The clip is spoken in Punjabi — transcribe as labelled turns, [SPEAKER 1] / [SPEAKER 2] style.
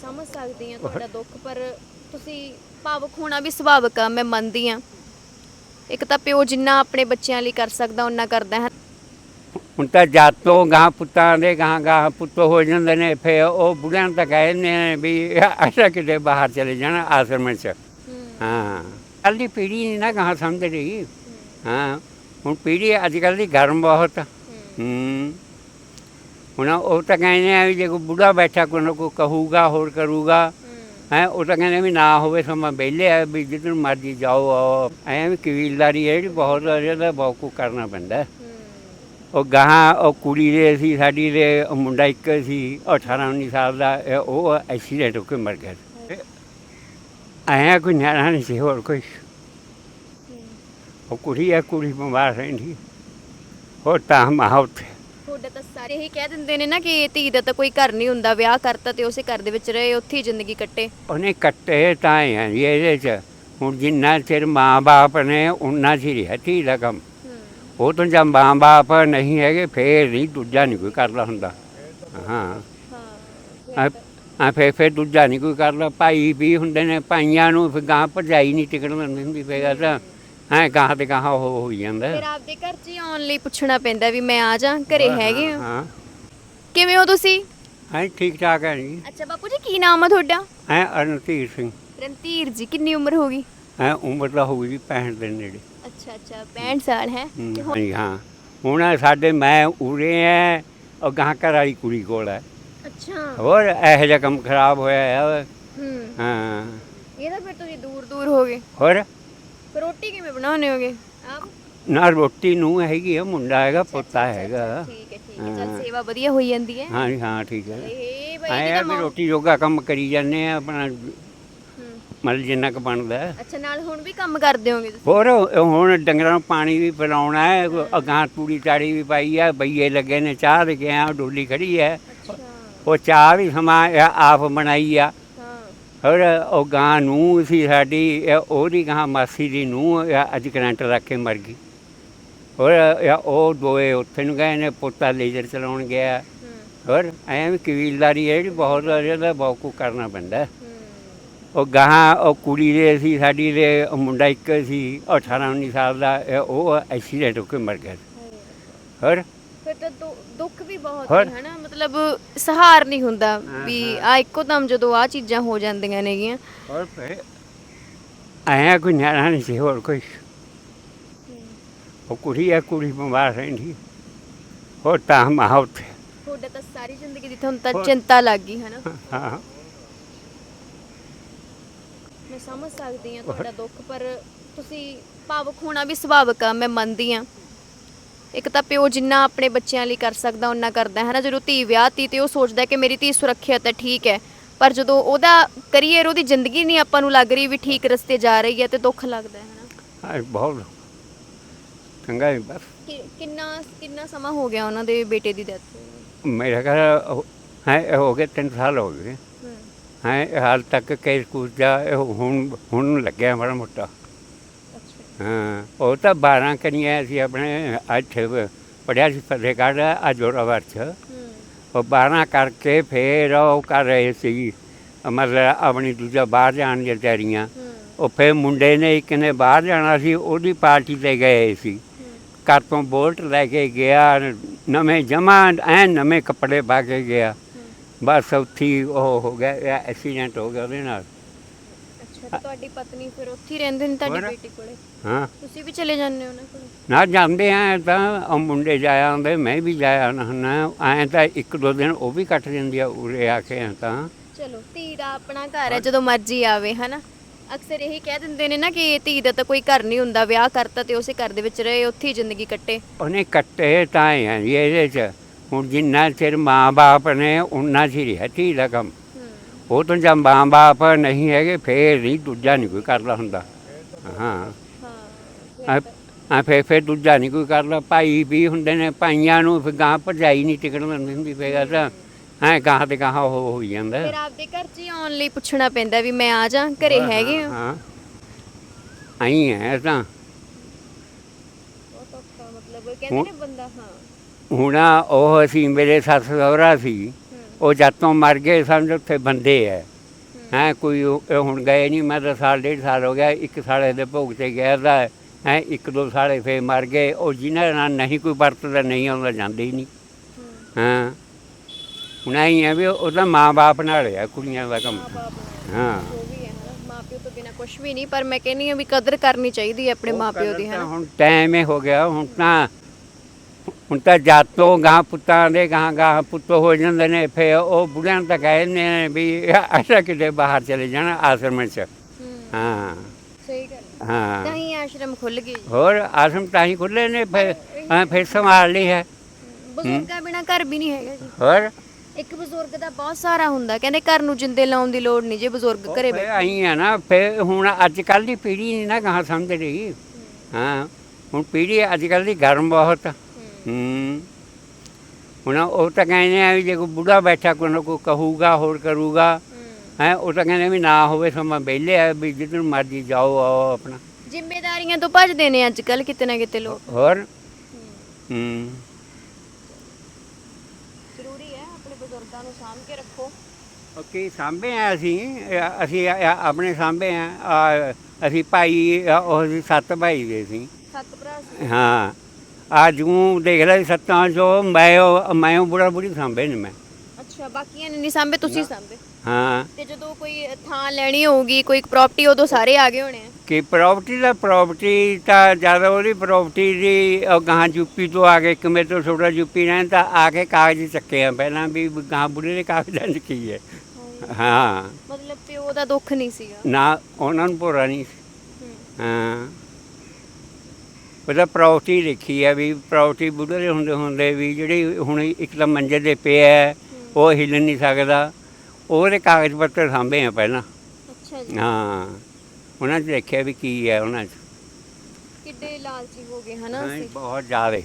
[SPEAKER 1] ਸਮਝ ਸਕਦੀ ਹਾਂ ਤੁਹਾਡਾ ਦੁੱਖ ਪਰ ਤੁਸੀਂ ਭਾਵੁਕ ਹੋਣਾ ਵੀ ਸੁਭਾਵਿਕ ਆ ਮੈਂ ਮੰਨਦੀ ਆ ਇੱਕ ਤਾਂ ਪਿਓ ਜਿੰਨਾ ਆਪਣੇ ਬੱਚਿਆਂ ਲਈ ਕਰ ਸਕਦਾ ਉਹਨਾਂ ਕਰਦਾ ਹੈ।
[SPEAKER 2] ਹੁਣ ਤਾਂ ਜਾਤੋਂ ਗਾਂ ਪੁੱਤਾਂ ਦੇ ਗਾਂ ਗਾਂ ਪੁੱਤ ਹੋ ਜਾਂਦੇ ਨੇ ਫੇ ਉਹ ਬੁੜਿਆਂ ਤਾਂ ਕਹਿੰਦੇ ਨੇ ਵੀ ਅੱਛਾ ਕਿਤੇ ਬਾਹਰ ਚਲੇ ਜਾਣਾ ਆਸ਼ਰਮ 'ਚ। ਹਾਂ। ਕੱਲ੍ਹ ਦੀ ਪੀੜ੍ਹੀ ਨਹੀਂ ਨਾ ਗਾਂ ਸਮਝ ਰਹੀ ਹਾਂ ਹੁਣ ਪੀੜ੍ਹੀ ਅੱਜ ਕੱਲ੍ਹ ਦੀ ਗਰਮ ਬਹੁਤ। ਹੂੰ। ਹੁਣ ਉਹ ਤਾਂ ਕਹਿੰਦੇ ਆ ਵੀ ਜੇ ਕੋਈ ਬੁੱਢਾ ਬੈਠਾ ਕੋਈ ਨਾ ਕੋਈ ਕਹੂਗਾ ਹੋਰ ਕਰੂਗਾ। ਹੈ। ਉਹ ਤਾਂ ਕਹਿੰਦੇ ਵੀ ਨਾ ਹੋਵੇ ਸਮਾਂ ਵਿਹਲੇ ਆ ਵੀ ਜਿੱਧਰ ਮਰਜ਼ੀ ਜਾਓ ਆਓ। ਐਂ ਵੀ ਕਬੀਲਦਾਰੀ ਹੈ ਜਿਹੜੀ ਬਹੁਤ ਜਿਹੜਾ ਬਹੁਤ ਕੁ ਕਰਨਾ ਪੈਂਦਾ। ਉਹ ਗਾਹਾਂ ਉਹ ਕੁੜੀ ਦੇ ਸੀ ਸਾਡੀ ਦੇ ਮੁੰਡਾ ਇੱਕ ਸੀ ਉਹ 18 19 ਸਾਲ ਦਾ ਉਹ ਐਕਸੀਡੈਂਟ ਹੋ ਕੇ ਮਰ ਗਿਆ ਆਇਆ ਕੋਈ ਨਿਆਣਾ ਨਹੀਂ ਸੀ ਹੋਰ ਕੋਈ। ਉਹ ਕੁੜੀ ਹੈ ਕੁੜੀ ਬਿਮਾਰ ਰਹਿੰਦੀ। ਹੋਰ ਤਾਂ ਮਾਂ ਉੱਥੇ।
[SPEAKER 1] ਤੁਹਾਡੇ ਤਾਂ ਸਾਰੇ ਇਹੀ ਕਹਿ ਦਿੰਦੇ ਨੇ ਨਾ ਕਿ ਧੀ ਦਾ ਤਾਂ ਕੋਈ ਘਰ ਨਹੀਂ ਹੁੰਦਾ ਵਿਆਹ ਕਰਤਾ ਤੇ ਉਸੇ ਘਰ ਦੇ ਵਿੱਚ ਰਹੇ ਉੱਥੇ ਹੀ ਜ਼ਿੰਦਗੀ ਕੱਟੇ।
[SPEAKER 2] ਉਹਨੇ ਕੱਟੇ ਤਾਂ ਹੀ ਆ ਜੀ ਇਹਦੇ ਚ। ਹੁਣ ਜਿੰਨਾ ਚਿਰ ਮਾਂ-ਬਾਪ ਨੇ ਉਨਾ ਚਿਰ ਹੀ ਹੈ ਧੀ ਦਾ ਕੰਮ। ਉਹ ਤੋਂ ਜਦ ਮਾਂ-ਬਾਪ ਨਹੀਂ ਹੈਗੇ ਫੇਰ ਨਹੀਂ ਦੂਜਾ ਨਹੀਂ ਕੋਈ ਕਰਦਾ ਹੁੰਦਾ। ਹਾਂ।
[SPEAKER 1] ਹਾਂ।
[SPEAKER 2] ਆ ਫੇਰ ਫੇਰ ਦੂਜਾ ਨਹੀਂ ਕੋਈ ਕਰਦਾ। ਭਾਈ ਵੀ ਹੁੰਦੇ ਨੇ ਭਾਈਆਂ ਨੂੰ ਫਿਰ ਗਾਂ ਭਜਾਈ ਨਹੀਂ ਟਿਕਣ ਦਿੰਦੀ ਹੁੰਦੀ ਫੇਰ ਤਾਂ ਐ ਗਾਂ ਤੇ ਗਾਂ ਉਹ ਹੋ ਹੀ ਜਾਂਦਾ।
[SPEAKER 1] ਫਿਰ ਆਪਦੇ ਘਰ 'ਚ ਹੀ ਆਉਣ ਲਈ ਪੁੱਛਣਾ ਪੈਂਦਾ ਵੀ ਮੈਂ ਆ ਜਾ ਘਰੇ ਹੈਗੇ ਹੋ?
[SPEAKER 2] ਹਾਂ।
[SPEAKER 1] ਕਿਵੇਂ ਹੋ ਤੁਸੀਂ?
[SPEAKER 2] ਹਾਂ ਠੀਕ ਠਾਕ ਹੈ ਜੀ।
[SPEAKER 1] ਅੱਛਾ ਬਾਪੂ ਜੀ ਕੀ ਨਾਮ ਆ ਤੁਹਾਡਾ?
[SPEAKER 2] ਐ ਅਰਨਤੀਰ ਸਿੰਘ।
[SPEAKER 1] ਰਣਧੀਰ ਜੀ ਕਿੰਨੀ ਉਮਰ ਹੋ ਗਈ?
[SPEAKER 2] ਐ ਉਮਰ ਦਾ ਹੋਊ ਜੀ 65 ਦੇ ਨੇੜੇ।
[SPEAKER 1] ਅੱਛਾ ਅੱਛਾ 65 ਸਾਲ ਹੈ?
[SPEAKER 2] ਹੂੰ,
[SPEAKER 1] ਤੇ ਹੁਣ-
[SPEAKER 2] ਹਾਂਜੀ ਹਾਂ। ਹੁਣ ਸਾਡੇ ਮੈਂ ਉਰੇ ਐ ਉਹ ਗਾਂ ਘਰ ਵਾਲੀ ਕੁੜੀ ਕੋਲ ਹੈ
[SPEAKER 1] ਅੱਛਾ।
[SPEAKER 2] ਹੋਰ ਇਹੋ ਜਿਹਾ ਕੰਮ ਖਰਾਬ ਹੋਇਆ ਹੈ
[SPEAKER 1] ਹੂੰ।
[SPEAKER 2] ਹਾਂ।
[SPEAKER 1] ਇਹ ਤਾਂ ਫਿਰ ਤੁਸੀਂ ਦੂਰ ਦੂਰ ਹੋ ਗਏ।
[SPEAKER 2] ਹੋਰ?
[SPEAKER 1] ਰੋਟੀ ਕਿਵੇਂ ਬਣਾਉਣੇ ਹੋਗੇ? ਆਪ?
[SPEAKER 2] ਨਾ ਰੋਟੀ ਨੂੰ ਹੈਗੀ ਆ ਮੁੰਡਾ ਹੈਗਾ ਪੋਤਾ ਹੈਗਾ।
[SPEAKER 1] ਠੀਕ ਹੈ ਠੀਕ ਹੈ। ਚੱਲ। ਸੇਵਾ ਵਧੀਆ ਹੋਈ ਜਾਂਦੀ ਹੈ।
[SPEAKER 2] ਹਾਂ ਜੀ, ਹਾਂ ਠੀਕ ਹੈ।
[SPEAKER 1] ਇਹ ਬਈ
[SPEAKER 2] ਆਏ ਆ ਵੀ ਰੋਟੀ ਜੋਗਾ ਕੰਮ ਕਰੀ ਜਾਂਦੇ ਆ ਆਪਣਾ ਮਤਲਬ ਜਿੰਨਾ ਕੁ ਬਣਦਾ।
[SPEAKER 1] ਅੱਛਾ ਨਾਲ ਹੁਣ ਵੀ ਕੰਮ ਕਰਦੇ ਹੋਗੇ ਤੁਸੀਂ?
[SPEAKER 2] ਹੋਰ ਹੁਣ ਡੰਗਰਾਂ ਨੂੰ ਪਾਣੀ ਵੀ ਪਿਲਾਉਣਾ ਹੈ ਅਗਾਂ ਤੂੜੀ ਤਾੜੀ ਵੀ ਪਾਈ ਆ ਬਈਏ ਲੱਗੇ ਨੇ ਚਾਹ ਦੇ ਕੇ ਆ ਡੋਲੀ ਖੜੀ ਹੈ। ਉਹ ਚਾਹ ਵੀ ਸਮਾਂ ਆਪ ਬਣਾਈ ਆ। ਹੋਰ ਉਹ ਗਾਂ ਨੂੰ ਸੀ ਸਾਡੀ ਇਹ ਉਹਦੀ ਗਾਂ ਮਾਸੀ ਦੀ ਨੂੰ ਅੱਜ ਕਰੰਟ ਰੱਖ ਕੇ ਮਰ ਗਈ ਹੋਰ ਇਹ ਉਹ ਦੋਏ ਉੱਥੇ ਨੂੰ ਗਏ ਨੇ ਪੋਤਾ ਲੇਜ਼ਰ ਚਲਾਉਣ ਗਿਆ ਹੋਰ ਐਂ ਵੀ ਕਬੀਲਦਾਰੀ ਹੈ ਜਿਹੜੀ ਬਹੁਤ ਜਿਹੜਾ ਬਹੁਤ ਕੁ ਕਰਨਾ ਪੈਂਦਾ ਹੈ। ਉਹ ਗਾਹਾਂ ਉਹ ਕੁੜੀ ਦੇ ਸੀ ਸਾਡੀ ਦੇ ਉਹ ਮੁੰਡਾ ਇੱਕ ਸੀ ਉਹ 18 19 ਸਾਲ ਦਾ ਇਹ ਉਹ ਐਕਸੀਡੈਂਟ ਹੋ ਕੇ ਮਰ ਗਿਆ ਹੋਰ
[SPEAKER 1] ਫਿਰ ਤਾਂ ਦੁ- ਦੁੱਖ ਵੀ ਬਹੁਤ
[SPEAKER 2] ਹੋਰ?
[SPEAKER 1] ਹੈ ਹਨਾ ਮਤਲਬ ਸਹਾਰ ਨਹੀਂ ਹੁੰਦਾ
[SPEAKER 2] ਹਾਂ,
[SPEAKER 1] ਵੀ
[SPEAKER 2] ਹਾਂ।
[SPEAKER 1] ਆ ਇੱਕੋ ਦਮ ਜਦੋਂ ਆ ਚੀਜ਼ਾਂ ਹੋ ਜਾਂਦੀਆਂ ਨੇਗੀਆਂ।
[SPEAKER 2] ਫੇ ਆਇਆ ਕੋਈ ਨਿਆਣਾ ਨਹੀਂ ਸੀ ਹੋਰ ਕੋਈ? ਉਹ ਕੁੜੀ ਹੈ ਕੁੜੀ ਬਿਮਾਰ ਰਹਿੰਦੀ। ਹੋਰ ਤਾਂ ਮਾਂ ਉੱਥੇ।
[SPEAKER 1] ਤੁਹਾਡੇ ਤਾਂ ਸਾਰੀ ਜ਼ਿੰਦਗੀ ਦੀ ਤੁਹਾਨੂੰ ਤਾਂ? ਚਿੰਤਾ ਲੱਗ ਗਈ
[SPEAKER 2] ਹਾਂ
[SPEAKER 1] ਮੈਂ ਸਮਝ ਸਕਦੀ ਹਾਂ ਤੁਹਾਡਾ ਦੁੱਖ ਪਰ ਤੁਸੀਂ ਭਾਵੁਕ ਹੋਣਾ ਵੀ ਸੁਭਾਵਿਕ ਆ ਮੈਂ ਮੰਨਦੀ ਆ ਇੱਕ ਤਾਂ ਪਿਓ ਜਿੰਨਾ ਆਪਣੇ ਬੱਚਿਆਂ ਲਈ ਕਰ ਸਕਦਾ ਉਹਨਾਂ ਕਰਦਾ ਹੈ ਨਾ। ਜਦੋਂ ਧੀ ਵਿਆਹਤੀ ਤੇ ਉਹ ਸੋਚਦਾ ਕਿ ਮੇਰੀ ਧੀ ਸੁਰੱਖਿਅਤ ਹੈ ਠੀਕ ਹੈ। ਪਰ ਜਦੋਂ ਉਹਦਾ ਕਰੀਅਰ ਉਹਦੀ ਜ਼ਿੰਦਗੀ ਨਹੀਂ ਆਪਾਂ ਨੂੰ ਲੱਗ ਰਹੀ ਵੀ ਠੀਕ ਰਸਤੇ ਜਾ ਰਹੀ ਹੈ ਤੇ ਦੁੱਖ ਲੱਗਦਾ ਹੈ ਹਨਾ
[SPEAKER 2] ਹਾਂ, ਬਹੁਤ ਚੰਗਾ ਹੈ ਬਸ।
[SPEAKER 1] ਕਿੰਨਾ ਕਿੰਨਾ ਸਮਾਂ ਹੋ ਗਿਆ ਉਹਨਾਂ ਦੇ ਬੇਟੇ ਦੀ ਡੈਥ
[SPEAKER 2] ਮੇਰਾ ਘਰ ਹੈ ਹੋ ਗਏ 3 ਸਾਲ ਹੋ ਗਏ। ਹੈ। ਹਾਲ ਤੱਕ ਕੇਸ ਕੂਸ ਜਾ ਹੁਣ ਹੁਣ ਲੱਗਿਆ ਮਾੜਾ ਮੋਟਾ। ਹਾਂ ਉਹ ਤਾਂ 12 ਕਰੀਆਂ ਸੀ ਆਪਣੇ ਇੱਥੇ ਪੜਿਆ ਸੀ ਫਤਿਹਗੜ੍ਹ ਆ ਜੋਰਾਵਰ ਚ। ਉਹ 12 ਕਰਕੇ ਫੇਰ ਉਹ ਕਰ ਰਹੇ ਸੀ। ਮਤਲਬ ਆਪਣੀ ਦੂਜਾ ਬਾਹਰ ਜਾਣ ਦੀਆਂ ਤਿਆਰੀਆਂ। ਉਹ ਫੇਰ ਮੁੰਡੇ ਨੇ ਇੱਕ ਨੇ ਬਾਹਰ ਜਾਣਾ ਸੀ ਉਹਦੀ ਪਾਰਟੀ ਤੇ ਗਏ ਸੀ। ਘਰ ਤੋਂ ਬੋਲਟ ਲੈ ਕੇ ਗਿਆ ਨਵੇਂ ਜਮਾ ਐ ਨਵੇਂ ਕੱਪੜੇ ਪਾ ਕੇ ਗਿਆ। ਬਸ ਉੱਥੀ ਉਹ ਹੋ ਗਿਆ ਐਕਸੀਡੈਂਟ ਹੋ ਗਿਆ ਉਹਦੇ ਨਾਲ।
[SPEAKER 1] ਅੱਛਾ ਤੇ ਤੁਹਾਡੀ ਪਤਨੀ ਫਿਰ ਉੱਥੇ ਹੀ ਰਹਿੰਦੇ ਨੇ ਤੁਹਾਡੀ
[SPEAKER 2] ਹੋਰ?
[SPEAKER 1] ਬੇਟੀ ਕੋਲੇ?
[SPEAKER 2] ਹਾਂ।
[SPEAKER 1] ਤੁਸੀਂ ਵੀ ਚਲੇ ਜਾਂਦੇ ਹੋ ਉਹਨਾਂ ਕੋਲ?
[SPEAKER 2] ਨਾ ਜਾਂਦੇ ਆ ਤਾਂ ਉਹ ਮੁੰਡੇ ਜਾਇਆ ਆਉਂਦੇ ਮੈਂ ਵੀ ਜਾਇਆ ਨਾ ਐ ਤਾਂ ਇੱਕ ਦੋ ਦਿਨ ਉਹ ਵੀ ਕੱਟ ਜਾਂਦੀ ਆ ਉਰੇ ਆ ਕੇ ਤਾਂ।
[SPEAKER 1] ਚਲੋ ਧੀ ਦਾ ਆਪਣਾ ਘਰ ਹੈ ਜਦੋਂ ਮਰਜ਼ੀ ਆਵੇ ਹਨਾ? ਅਕਸਰ ਇਹੀ ਕਹਿ ਦਿੰਦੇ ਨੇ ਨਾ ਕਿ ਧੀ ਦਾ ਤਾਂ ਕੋਈ ਘਰ ਨਹੀਂ ਹੁੰਦਾ ਵਿਆਹ ਕਰਤਾ ਤੇ ਉਸੇ ਘਰ ਦੇ ਵਿੱਚ ਰਹੇ ਉੱਥੇ ਹੀ ਜ਼ਿੰਦਗੀ ਕੱਟੇ।
[SPEAKER 2] ਉਹਨੇ ਕੱਟੇ ਤਾਂ ਇਹਦੇ ਚ। ਹੁਣ ਜਿੰਨਾ ਚਿਰ ਮਾਂ-ਬਾਪ ਨੇ ਉਨਾ ਚਿਰ ਹੀ ਹੈ ਧੀ ਦਾ ਕੰਮ। ਉਹ ਤੋਂ ਜਦ ਮਾਂ-ਬਾਪ ਨਹੀਂ ਹੈਗੇ ਫੇਰ ਨਹੀਂ ਦੂਜਾ ਨਹੀਂ ਕੋਈ ਕਰਦਾ ਹੁੰਦਾ। ਹਾਂ।
[SPEAKER 1] ਹਾਂ।
[SPEAKER 2] ਆ ਫੇਰ ਫੇਰ ਦੂਜਾ ਨਹੀਂ ਕੋਈ ਕਰਦਾ। ਭਾਈ ਵੀ ਹੁੰਦੇ ਨੇ ਭਾਈਆਂ ਨੂੰ ਫਿਰ ਗਾਂ ਭਜਾਈ ਨਹੀਂ ਟਿਕਣ ਦਿੰਦੀ ਹੁੰਦੀ ਫੇਰ ਤਾਂ ਐ ਗਾਂ ਤੇ ਗਾਂ ਉਹ ਹੋ ਹੀ ਜਾਂਦਾ।
[SPEAKER 1] ਫਿਰ ਆਪਦੇ ਘਰ 'ਚ ਹੀ ਆਉਣ ਲਈ ਪੁੱਛਣਾ ਪੈਂਦਾ ਵੀ ਮੈਂ ਆ ਜਾ ਘਰੇ ਹੈਗੇ ਹੋ?
[SPEAKER 2] ਹਾਂ। ਆਈ ਹੈ ਤਾਂ।
[SPEAKER 1] ਬਹੁਤ ਔਖਾ ਮਤਲਬ ਕਹਿੰਦੇ ਨੇ ਬੰਦਾ ਹਾਂ।
[SPEAKER 2] ਹੁਣ ਉਹ ਅਸੀਂ ਮੇਰੇ ਸੱਸ ਸਹੁਰਾ ਸੀ। ਉਹ ਜਾਤੋਂ ਮਰ ਗਏ ਸਮਝ ਉੱਥੇ ਬੰਦੇ ਐ ਹੈ ਕੋਈ ਉਹ- ਇਹ ਹੁਣ ਗਏ ਨਹੀਂ ਮੈਂ ਤਾਂ ਸਾਲ ਡੇਢ ਸਾਲ ਹੋ ਗਿਆ ਇੱਕ ਸਾਲੇ ਦੇ ਭੋਗ ਤੇ ਗਿਆ ਦਾ ਹੈ ਇੱਕ ਦੋ ਸਾਲੇ ਫੇਰ ਮਰ ਗਏ। ਉਹ ਜਿਨ੍ਹਾਂ ਨਾਲ ਨਹੀਂ ਕੋਈ ਵਰਤਦਾ ਨਹੀਂ ਆਉਂਦਾ ਜਾਂਦੇ ਹੀ ਨਹੀਂ। ਹਾਂ ਹੁਣ ਆਈ ਹੈ ਵੀ ਉਹਦਾ ਮਾਂ-ਬਾਪ ਨਾਲ ਹੈ ਕੁੜੀਆਂ ਦਾ ਕੰਮ। ਹਾਂ।
[SPEAKER 1] ਜੋ ਵੀ ਹੈ ਮਾਪਿਓ ਤੋਂ ਬਿਨਾ ਕੁਝ ਵੀ ਨਹੀਂ ਪਰ ਮੈਂ ਕਹਿੰਨੀ ਆ ਵੀ ਕਦਰ ਕਰਨੀ ਚਾਹੀਦੀ ਹੈ ਆਪਣੇ ਮਾਪਿਓ ਦੀ
[SPEAKER 2] ਤਾਂ
[SPEAKER 1] ਹਨਾ।
[SPEAKER 2] ਹੁਣ ਟਾਈਮ ਹੀ ਹੋ ਗਿਆ ਹੁਣ ਤਾਂ ਹੁਣ ਤਾਂ ਜਾਤੋਂ ਗਾਂ ਪੁੱਤਾਂ ਦੇ ਗਾਂ ਗਾਂ ਪੁੱਤ ਹੋ ਜਾਂਦੇ ਨੇ ਫੇ ਉਹ ਬੁੜਿਆਂ ਤਾਂ ਕਹਿੰਦੇ ਨੇ ਵੀ ਅੱਛਾ ਕਿਤੇ ਬਾਹਰ ਚਲੇ ਜਾਣ ਆਸ਼ਰਮ 'ਚ।
[SPEAKER 1] ਹੂੰ। ਸਹੀ ਗੱਲ ਹੈ। ਤਾਂ ਹੀ ਆਸ਼ਰਮ ਖੁੱਲ ਗਏ
[SPEAKER 2] ਹੋਰ ਆਸ਼ਰਮ ਤਾਂ ਹੀ ਖੁੱਲੇ ਨੇ ਫਿਰ ਹਾਂ, ਫਿਰ ਸੰਭਾਲ ਲਈ ਹੈ।
[SPEAKER 1] ਬਜ਼ੁਰਗਾਂ ਬਿਨਾ ਘਰ ਵੀ ਨਹੀਂ ਹੈਗਾ ਜੀ।
[SPEAKER 2] ਹੋਰ?
[SPEAKER 1] ਇੱਕ ਬਜ਼ੁਰਗ ਦਾ ਬਹੁਤ ਸਾਰਾ ਹੁੰਦਾ ਕਹਿੰਦੇ ਘਰ ਨੂੰ ਜਿੰਦੇ ਲਾਉਣ ਦੀ ਲੋੜ ਨਹੀਂ ਜੇ ਬਜ਼ੁਰਗ ਘਰੇ ਬੈਠੇ।
[SPEAKER 2] ਆਈ ਆ ਨਾ ਫਿਰ ਹੁਣ ਅੱਜ ਕੱਲ ਦੀ ਪੀੜ੍ਹੀ ਨਹੀਂ ਨਾ ਕਹਾਂ ਸਮਝ ਰਹੀ ਹਾਂ। ਹੁਣ ਪੀੜ੍ਹੀ ਅੱਜ ਕੱਲ ਦੀ ਗਰਮ ਬਹੁਤ। ਹੂੰ। ਹੁਣ ਉਹ ਤਾਂ ਕਹਿੰਦੇ ਆ ਵੀ ਜੇ ਕੋਈ ਬੁੱਢਾ ਬੈਠਾ ਕੋਈ ਨਾ ਕੋਈ ਕਹੂਗਾ ਹੋਰ ਕਰੂਗਾ। ਹੈ। ਉਹ ਤਾਂ ਕਹਿੰਦੇ ਵੀ ਨਾ ਹੋਵੇ ਸਮਾਂ ਵਿਹਲੇ ਆ ਵੀ ਜਿੱਧਰ ਮਰਜ਼ੀ ਜਾਓ ਆਓ ਆਪਣਾ।
[SPEAKER 1] ਜ਼ਿੰਮੇਵਾਰੀਆਂ ਤੋਂ ਭੱਜਦੇ ਨੇ ਅੱਜ ਕੱਲ ਕਿਤੇ ਨਾ ਕਿਤੇ ਲੋਕ।
[SPEAKER 2] ਹੋਰ? ਹੂੰ।
[SPEAKER 1] ਜ਼ਰੂਰੀ ਹੈ ਆਪਣੇ ਬਜ਼ੁਰਗਾਂ ਨੂੰ ਸਾਂਭ ਕੇ ਰੱਖੋ।
[SPEAKER 2] ਓਕੇ ਸਾਂਭੇ ਆ ਅਸੀਂ। ਅ- ਅਸੀਂ ਆ- ਆ- ਆਪਣੇ ਸਾਂਭੇ ਆ। ਆ, ਅਸੀਂ ਭਾਈ ਉਹ ਸੀ ਸੱਤ ਭਾਈ ਦੇ ਸੀ।
[SPEAKER 1] ਸੱਤ ਭਰਾ ਸੀ।
[SPEAKER 2] ਹਾਂ। ਆ ਜੂੰ ਦੇਖ ਲੈ ਸੱਤਾਂ ਚੋਂ ਮੈਂ ਉਹ ਮੈਂ ਉਹ ਬੁੜਾ ਬੁੜੀ ਸਾਂਭੇ ਨੇ ਮੈਂ।
[SPEAKER 1] ਅੱਛਾ ਬਾਕੀਆਂ ਨੇ ਨਹੀਂ ਸਾਂਭੇ ਤੁਸੀਂ ਸਾਂਭੇ?
[SPEAKER 2] ਹਾਂ।
[SPEAKER 1] ਤੇ ਜਦੋਂ ਕੋਈ ਥਾਂ ਲੈਣੀ ਹੋਊਗੀ ਕੋਈ ਪ੍ਰਾਪਰਟੀ ਉਦੋਂ ਸਾਰੇ ਆ ਗਏ ਹੋਣੇ ਆ?
[SPEAKER 2] ਕਿ ਪ੍ਰਾਪਰਟੀ ਦਾ ਪ੍ਰਾਪਰਟੀ ਤਾਂ ਜ਼ਿਆਦਾ ਉਹਦੀ ਪ੍ਰਾਪਰਟੀ ਦੀ ਉਹ ਗਾਂ ਯੂਪੀ ਤੋਂ ਆ ਕੇ ਮੇਰੇ ਤੋਂ ਛੋਟਾ ਯੂਪੀ ਰਹਿਣ ਤਾਂ ਆ ਕੇ ਕਾਗਜ਼ ਚੱਕੇ ਆ ਪਹਿਲਾਂ ਵੀ ਗਾਂ ਬੁੜੇ ਦੇ ਕਾਗਜ਼ਾਂ 'ਚ ਕੀ ਹੈ। ਹਾਂ।
[SPEAKER 1] ਮਤਲਬ ਪਿਓ ਦਾ ਦੁੱਖ ਨਹੀਂ ਸੀਗਾ?
[SPEAKER 2] ਨਾ ਉਹਨਾਂ ਨੂੰ ਭੋਰਾ ਨਹੀਂ ਸੀ।
[SPEAKER 1] ਹੂੰ।
[SPEAKER 2] ਉਹਦਾ ਪ੍ਰਾਪਰਟੀ ਲਿਖੀ ਹੈ ਵੀ ਪ੍ਰਾਪਰਟੀ ਬੁੱਢੇ ਦੇ ਹੁੰਦੇ ਹੁੰਦੇ ਵੀ ਜਿਹੜੀ ਹੁਣ ਇੱਕ ਤਾਂ ਮੰਜੇ ਦੇ ਪਿਆ ਉਹ ਹਿੱਲ ਨਹੀਂ ਸਕਦਾ। ਉਹਦੇ ਕਾਗਜ਼ ਪੱਤਰ ਸਾਂਭੇ ਆ ਪਹਿਲਾਂ।
[SPEAKER 1] ਅੱਛਾ ਜੀ।
[SPEAKER 2] ਹਾਂ ਉਹਨਾਂ 'ਚ ਦੇਖਿਆ ਵੀ ਕੀ ਹੈ ਉਹਨਾਂ 'ਚ।
[SPEAKER 1] ਕਿੱਡੇ ਲਾਲਚੀ ਹੋ ਗਏ ਹਨਾ ਅਸੀਂ।
[SPEAKER 2] ਬਹੁਤ ਜ਼ਿਆਦੇ।